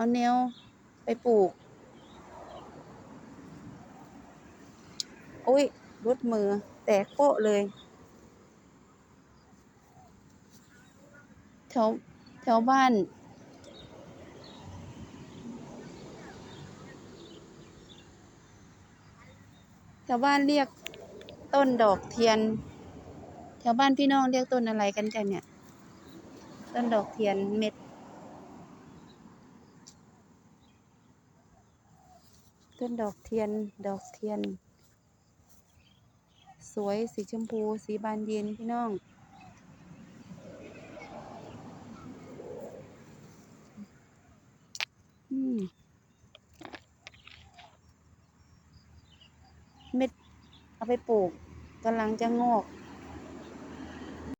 เอาแนวไปปลูก อุ้ยรุดมือ แตกโปะเลย แถว แถวบ้านแถวบ้านเรียกต้นดอกเทียน แถวบ้านพี่น้องเรียกต้นอะไรกันจ้ะเนี่ย ต้นดอกเทียนเม็ด ต้นดอกเทียน ดอกเทียน สวยสีชมพู สีบานเย็นพี่น้องอืมเม็ดเอาไปปลูกกำลังจะงอก